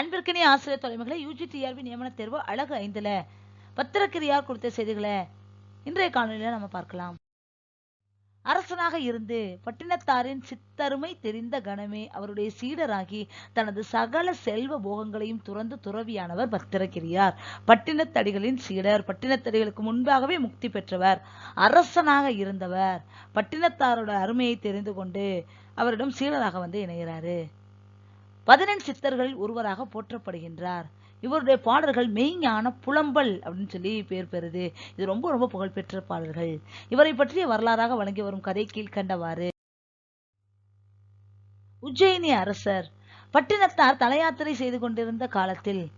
அன்பிற்கினிய ஆசிரியர் தலைமைகளை UG TRP நியமன தேர்வு அழகு ஐந்துல. பத்திரக்கிரியார் கொடுத்த செய்திகளை இன்றைய காணொலியில நம்ம பார்க்கலாம். அரசனாக இருந்து பட்டினத்தாரின் சித்தருமை தெரிந்த கணமே அவருடைய சீடராகி தனது சகல செல்வ போகங்களையும் துறந்து துறவியானவர் பத்திரகிரியார் பட்டினத்தடிகளின் சீடர் பட்டினத்தடிகளுக்கு முன்பாகவே முக்தி பெற்றவர் அரசனாக இருந்தவர். பட்டினத்தாரோட அருமையை தெரிந்து கொண்டு அவரிடம் சீடராக வந்து இணைகிறாரு. பதினெண் சித்தர்களில் ஒருவராக போற்றப்படுகின்றார். இவருடைய பாடல்கள் மெய்ஞான புலம்பல் அப்படின்னு சொல்லி பேர் பெறுது. இது ரொம்ப ரொம்ப புகழ்பெற்ற பாடல்கள். இவரை பற்றிய வரலாறாக வழங்கி வரும் கதை கீழ்கண்டவாறு. உஜ்ஜயினி அரசர் பட்டினத்தார் தலையாத்திரை செய்து கொண்டிருந்த காலத்தில்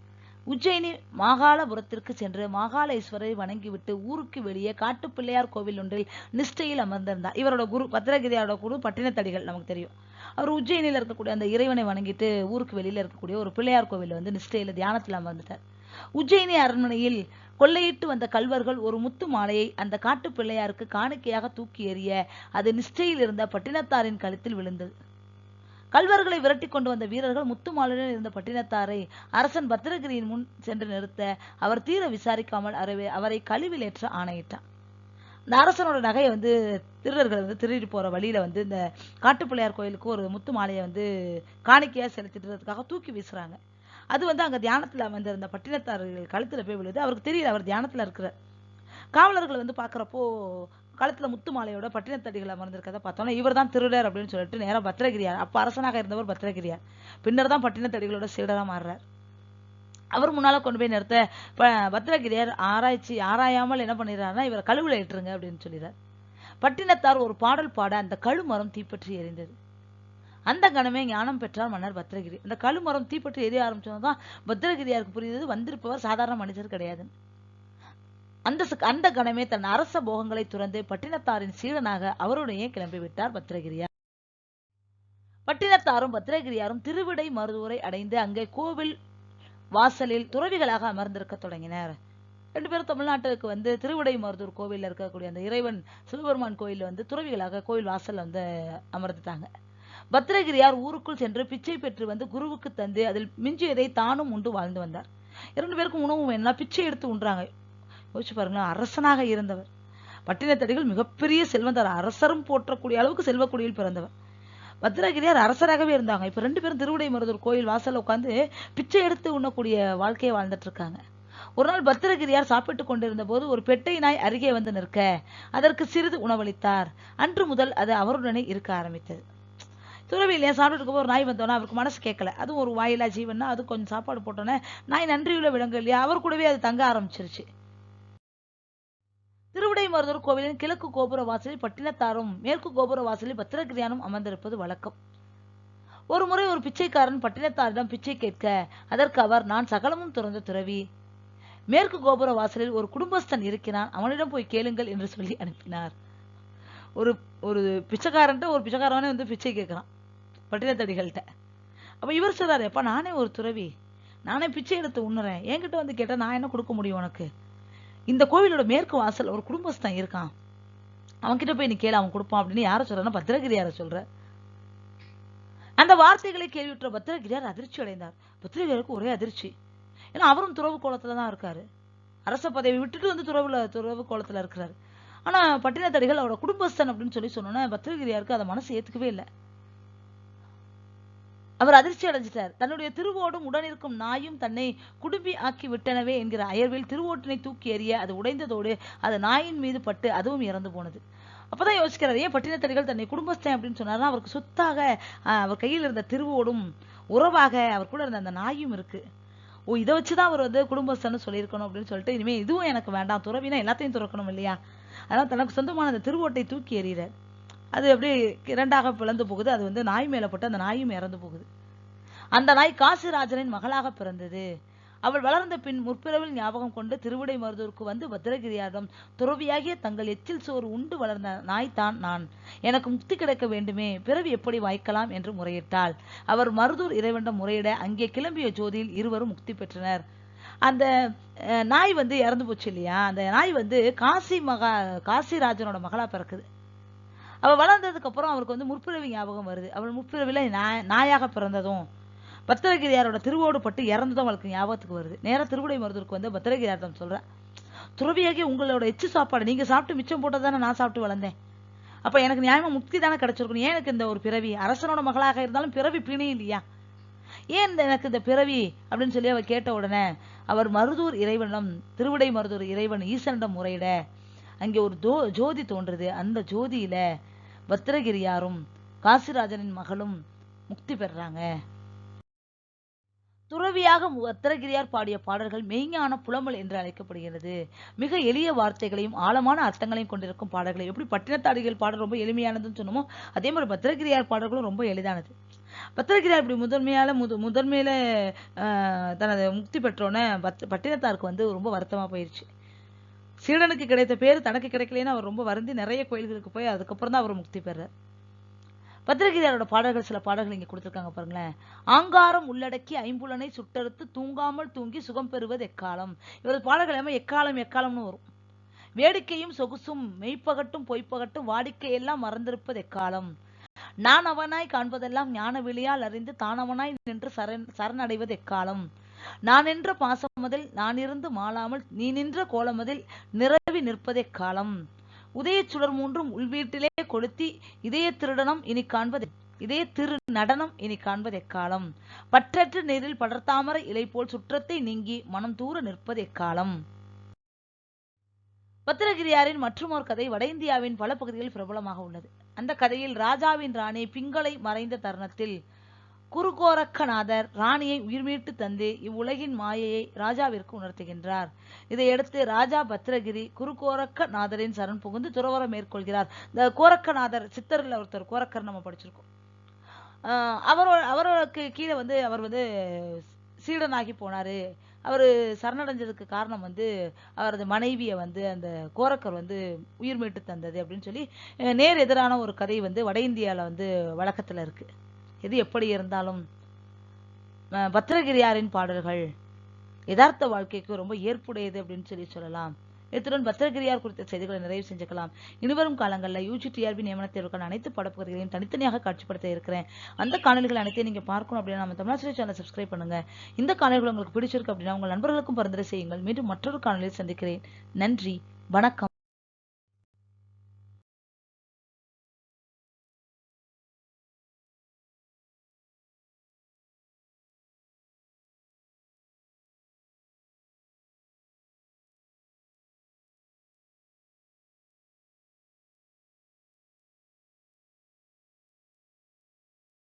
உஜ்ஜயினி மாகாளபுரத்திற்கு சென்று மாகாளேஸ்வரரை வணங்கிவிட்டு ஊருக்கு வெளியே காட்டுப்பிள்ளையார் கோவில் ஒன்றில் நிஷ்டையில் அமர்ந்திருந்தார். இவரோட குரு பத்திரகிரியோட குரு பட்டினத்தடிகள் நமக்கு தெரியும். அவர் உஜ்ஜயினியில் இருக்கக்கூடிய அந்த இறைவனை வணங்கிட்டு ஊருக்கு வெளியில இருக்கக்கூடிய ஒரு பிள்ளையார் கோவில் வந்து நிஷ்டையில் தியானத்தில் அமர்ந்துட்டார். உஜ்ஜயினி அரண்மனையில் கொள்ளையிட்டு வந்த கல்வர்கள் ஒரு முத்து மாலையை அந்த காட்டு பிள்ளையாருக்கு காணிக்கையாக தூக்கி எறிய அது நிஷ்டையில் இருந்த பட்டினத்தாரின் கழுத்தில் விழுந்தது. கல்வர்களை விரட்டி கொண்டு வந்த வீரர்கள் முத்துமாலுடன் இருந்த பட்டினத்தாரை அரசன் பத்திரகிரியின் முன் சென்று நிறுத்த அவர் தீர விசாரிக்காமல் அறவே அவரை கழிவில் ஏற்ற ஆணையிட்டார் இந்த அரசனோட நகையை வந்து திருடர்கள் வந்து திருடி போற வழியில வந்து இந்த காட்டுப்பிள்ளையார் கோயிலுக்கு ஒரு முத்து மாலையை வந்து காணிக்கையா செலுத்திடுறதுக்காக தூக்கி வீசுறாங்க. அது வந்து அங்க தியானத்துல வந்திருந்த பட்டினத்தார்கள் கழுத்துல போய் விழுது. அவருக்கு தெரியல அவர் தியானத்துல இருக்கிறார். காவலர்கள் வந்து பார்க்குறப்போ கழுத்துல முத்து மாலையோட பட்டினத்தடிகள் மறந்துருக்கதை பார்த்தோன்னா இவர் தான் திருடர் அப்படின்னு சொல்லிட்டு நேரம் பத்திரகிரியார் அப்போ அரசனாக இருந்தவர் பத்திரகிரியார். பின்னர் தான் பட்டினத்தடிகளோட சீடராக மாறுறார். அவர் முன்னால் கொண்டு போய் நிறுத்த பத்திரகிரியார் ஆராய்ச்சி ஆராயாமல் என்ன பண்ணிடுறாருன்னா இவரை கழுவில் இட்டுருங்க அப்படின்னு சொல்லிடுறார். பட்டினத்தார் ஒரு பாடல் பாட அந்த கழுமரம் தீப்பற்றி எரிந்தது. அந்த கணமே ஞானம் பெற்றார் மன்னர் பத்திரகிரி. அந்த கழுமரம் தீப்பற்றி எரிய ஆரம்பிச்சதுதான் பத்திரகிரியாருக்கு புரியுது வந்திருப்பவர் சாதாரண மனிதர் கிடையாது. அந்த அந்த கணமே தன் அரச போகங்களை துறந்து பட்டினத்தாரின் சீடனாக அவருடைய கிளம்பி விட்டார் பத்திரகிரியார். பட்டினத்தாரும் பத்திரகிரியாரும் திருவிடை மருதூரை அடைந்து அங்கே கோவில் வாசலில் துறவிகளாக அமர்ந்திருக்க தொடங்கினர். ரெண்டு பேரும் தமிழ்நாட்டுக்கு வந்து திருவிடை மருதூர் கோவிலில் இருக்கக்கூடிய அந்த இறைவன் சிவபெருமான் கோயிலில் வந்து துறவிகளாக கோவில் வாசல் வந்து அமர்ந்துட்டாங்க. பத்திரகிரியார் ஊருக்குள் சென்று பிச்சை பெற்று வந்து குருவுக்கு தந்து அதில் மிஞ்சியதை தானும் உண்டு வாழ்ந்து வந்தார். இரண்டு பேருக்கும் உணவு வேணும்னா பிச்சை எடுத்து உண்றாங்க. யோசிச்சு பாருங்களேன் அரசனாக இருந்தவர். பட்டினத்தடிகள் மிகப்பெரிய செல்வந்தர். அரசரும் போற்றக்கூடிய அளவுக்கு செல்வக்குடியில் பிறந்தவர். பத்திரகிரியார் அரசராகவே இருந்தாங்க. இப்போ ரெண்டு பேரும் திருவிடை மருதூர் கோயில் வாசலில் உட்காந்து பிச்சை எடுத்து உண்ணக்கூடிய வாழ்க்கையை வாழ்ந்துட்டு இருக்காங்க ஒரு நாள் பத்திரகிரியார் சாப்பிட்டு கொண்டிருந்த போது ஒரு பெட்டை நாய் அருகே வந்து நிற்க அதற்கு சிறிது உணவளித்தார். அன்று முதல் அது அவருடனே இருக்க ஆரம்பித்தது. துறவிலையா சாப்பிட்டு ஒரு நாய் வந்தோன்னா அவருக்கு மனசு கேட்கல. அதுவும் ஒரு வாயிலா ஜீவன்னா அது கொஞ்சம் சாப்பாடு போட்டோன்னே நாய் நன்றியுள்ள விலங்கு இல்லையா? அவர் கூடவே அது தங்க ஆரம்பிச்சிருச்சு. திருவிடை மருதூர் கோவிலின் கிழக்கு கோபுர வாசலில் பட்டினத்தாரும் மேற்கு கோபுர வாசலில் பத்திரகிரியானும் அமர்ந்திருப்பது வழக்கம். ஒரு முறை ஒரு பிச்சைக்காரன் பட்டினத்தாரிடம் பிச்சை கேட்க அதற்கு அவர் நான் சகலமும் துறந்த துறவி. மேற்கு கோபுர வாசலில் ஒரு குடும்பஸ்தன் இருக்கிறான். அவனிடம் போய் கேளுங்கள் என்று சொல்லி அனுப்பினார். ஒரு ஒரு பிச்சைக்காரன்ட்ட ஒரு பிச்சைக்காரனே வந்து பிச்சை கேட்கிறான் பட்டினத்தடிகள்கிட்ட அப்ப இவர் சொல்றாரு எப்பா நானே ஒரு துறவி. நானே பிச்சை எடுத்து உண்ணுறேன். என்கிட்ட வந்து கேட்டால் நான் என்ன கொடுக்க முடியும் உனக்கு? இந்த கோவிலோட மேற்கு வாசல் ஒரு குடும்பஸ்தான் இருக்கான். அவன்கிட்ட போய் நீ கேளு அவன் கொடுப்பான் அப்படின்னு யார சொல்றனா பத்திரகிரியார சொல்ற. அந்த வார்த்தைகளை கேள்வியுற்ற பத்திரகிரியார் அதிர்ச்சி அடைந்தார். பத்திரகிரியாருக்கு ஒரே அதிர்ச்சி. ஏன்னா அவரும் துறவு கோலத்துல தான் இருக்காரு. அரச பதவி விட்டுட்டு வந்து துறவுல துறவு கோலத்துல இருக்கிறாரு. ஆனா பட்டினத்தடிகள் அவரோட குடும்பஸ்தன் அப்படின்னு சொல்லி சொன்னோன்னா பத்திரகிரியாருக்கு அதை மனசு ஏத்துக்கவே இல்லை. அவர் அதிர்ச்சி அடைஞ்சிட்டார். தன்னுடைய திருவோடும் உடனிருக்கும் நாயும் தன்னை குடும்பி ஆக்கி விட்டனவே என்கிற அயர்வில் திருவோட்டினை தூக்கி எறிய அது உடைந்ததோடு அது நாயின் மீது பட்டு அதுவும் இறந்து போனது. அப்பதான் யோசிக்கிறார் ஏன் பட்டினத்தடிகள் தன்னை குடும்பஸ்தன்? அப்படின்னு சொன்னார்னா அவருக்கு சொத்தாக அவர் கையில் இருந்த திருவோடும் உறவாக அவர் கூட இருந்த அந்த நாயும் இருக்கு. ஓ இதை வச்சுதான் அவர் வந்து குடும்பஸ்தன்னு சொல்லியிருக்கணும் அப்படின்னு சொல்லிட்டு இனிமே இதுவும் எனக்கு வேண்டாம் துறவினா எல்லாத்தையும் துறக்கணும் இல்லையா? அதனால தனக்கு சொந்தமான அந்த திருவோட்டை தூக்கி எறிகிறார். அது அப்படியே இரண்டாக பிளந்து போகுது. அது வந்து நாய் மேலே போட்டு அந்த நாயும் இறந்து போகுது. அந்த நாய் காசிராஜனின் மகளாக பிறந்தது. அவள் வளர்ந்த பின் முற்பிறவில் ஞாபகம் கொண்டு திருவிடை மருதூருக்கு வந்து பத்திரகிரியாரிடம் துறவியாகிய தங்கள் எச்சில் சோறு உண்டு வளர்ந்த நாய் தான் நான். எனக்கு முக்தி கிடைக்க வேண்டுமே பிறவி எப்படி வாய்க்கலாம் என்று முறையிட்டாள். அவர் மருதூர் இறைவனிடம் முறையிட அங்கே கிளம்பிய ஜோதியில் இருவரும் முக்தி பெற்றனர். அந்த நாய் வந்து இறந்து போச்சு இல்லையா? அந்த நாய் வந்து காசி மகா காசிராஜனோட மகளா பிறக்குது. அவள் வளர்ந்ததுக்கு அப்புறம் அவருக்கு வந்து முற்பிறவி ஞாபகம் வருது. அவள் முற்பிறவில நாயாக பிறந்ததும். பத்திரகிரியாரோட திருவோடு பட்டு இறந்துதான் அவளுக்கு ஞாபகத்துக்கு வருது. நேரம் திருவிடை மருதூருக்கு வந்து பத்திரகிரியார் தான் சொல்றேன் துறவியாகி உங்களோட எச்சு சாப்பாடு நீங்க சாப்பிட்டு மிச்சம் போட்டதானே நான் சாப்பிட்டு வளர்ந்தேன். அப்ப எனக்கு நியாயமா முக்தி தானே கிடைச்சிருக்கணும். ஏன் எனக்கு இந்த ஒரு பிறவி? அரசனோட மகளாக இருந்தாலும் பிறவி பிணை இல்லையா? ஏன் இந்த எனக்கு இந்த பிறவி அப்படின்னு சொல்லி அவர் கேட்ட உடனே அவர் மருதூர் இறைவனிடம் திருவிடை மருதூர் இறைவன் ஈசனிடம் முறையிட அங்கே ஒரு தோ ஜோதி தோன்றுது. அந்த ஜோதியில பத்திரகிரியாரும் காசிராஜனின் மகளும் முக்தி பெறுறாங்க துறவியாக பத்திரகிரியார் பாடிய பாடல்கள் மெய்ஞான புலமல் என்று அழைக்கப்படுகிறது. மிக எளிய வார்த்தைகளையும் ஆழமான அர்த்தங்களையும் கொண்டிருக்கும் பாடல்கள் எப்படி பட்டினத்தாடிகள் பாடல் ரொம்ப எளிமையானதுன்னு சொன்னோமோ அதே மாதிரி பத்திரகிரியார் பாடல்களும் ரொம்ப எளிதானது. பத்திரகிரியார் இப்படி முதன்மையால முத முதன்மையில தனது முக்தி பெற்றோன்னே பத் பட்டினத்தாருக்கு வந்து ரொம்ப வருத்தமா போயிடுச்சு சீடனுக்கு கிடைத்த பேர் தனக்கு கிடைக்கலன்னு அவர் ரொம்ப வருந்தி நிறைய கோயில்களுக்கு போய் அதுக்கப்புறம் தான் அவர் முக்தி பெறார். பத்திரிகையாளரோட பாடல்கள் சில பாடல்கள் இங்க கொடுத்துருக்காங்க பாருங்களேன். ஆங்காரம் உள்ளடக்கி ஐம்புலனை சுட்டறுத்து தூங்காமல் தூங்கி சுகம் பெறுவது எக்காலம்? இவரது பாடல்கள் எல்லாமே எக்காலம் எக்காலம்னு வரும். வேடிக்கையும் சொகுசும் மெய்ப்பகட்டும் பொய்ப்பகட்டும் வாடிக்கையெல்லாம் மறந்திருப்பது எக்காலம்? நான் அவனாய் காண்பதெல்லாம் ஞான விழியால் அறிந்து தானவனாய் நின்று சரண் சரணடைவது எக்காலம்? நான் நின்ற பாசமதில் நான் இருந்து மாளாமல் நீ நின்ற கோலமதில் நிரவி நிற்பதே காலம் உதயச் சுடர் மூன்றும் உள்வீட்டிலே கொளுத்தி இதய திருடனம் இனி காண்பது இதய திரு நடனம் இனி காண்பது எக்காலம் பற்றற்ற நீரில் படர்த்தாமரை இலை போல் சுற்றத்தை நீங்கி மனம் தூர நிற்பது எக்காலம் பத்திரகிரியாரின் மற்றுமொரு கதை வட இந்தியாவின் பல பகுதிகளில் பிரபலமாக உள்ளது. அந்த கதையில் ராஜாவின் ராணி பிங்களை மறைந்த தருணத்தில் குருகோரக்கநாதர் ராணியை உயிர்மீட்டு தந்து இவ்வுலகின் மாயையை ராஜாவிற்கு உணர்த்துகின்றார். இதையடுத்து ராஜா பத்ரகிரி குருகோரக்கநாதரின் சரண் புகுந்து துறவரம் மேற்கொள்கிறார். இந்த கோரக்கநாதர் சித்தரில் ஒருத்தர் கோரக்கர் நம்ம படிச்சிருக்கோம். அவரோட அவரோ அவருக்கு கீழே வந்து அவர் வந்து சீடனாகி போனாரு. அவர் சரணடைஞ்சதுக்கு காரணம் வந்து அவரது மனைவியை வந்து அந்த கோரக்கர் வந்து உயிர் மீட்டு தந்தது அப்படின்னு சொல்லி நேர் எதிரான ஒரு கதை வந்து வட இந்தியாவில் வந்து வழக்கத்துல இருக்கு. எது எப்படி இருந்தாலும் பத்திரகிரியாரின் பாடல்கள் யதார்த்த வாழ்க்கைக்கு ரொம்ப ஏற்புடையது அப்படின்னு சொல்லி சொல்லலாம். இத்துடன் பத்திரகிரியார் குறித்த செய்திகளை நிறைவு செஞ்சுக்கலாம். இனிவரும் காலங்களில் யூஜிடிஆர்பி நியமன தேர்வுக்கான அனைத்து படப்பகுதிகளையும் தனித்தனியாக காட்சிப்படுத்த இருக்கிறேன். அந்த காணொலிகள் அனைத்தையும் நீங்க பார்க்கணும் அப்படின்னா நம்ம தமிழாசிரியர் சேனலை சப்ஸ்கிரைப் பண்ணுங்க. இந்த காணொலிகள் உங்களுக்கு பிடிச்சிருக்கு அப்படின்னா உங்கள் நண்பர்களுக்கும் பரிந்துரை செய்யுங்கள். மீண்டும் மற்றொரு காணொலியில் சந்திக்கிறேன். நன்றி. வணக்கம்.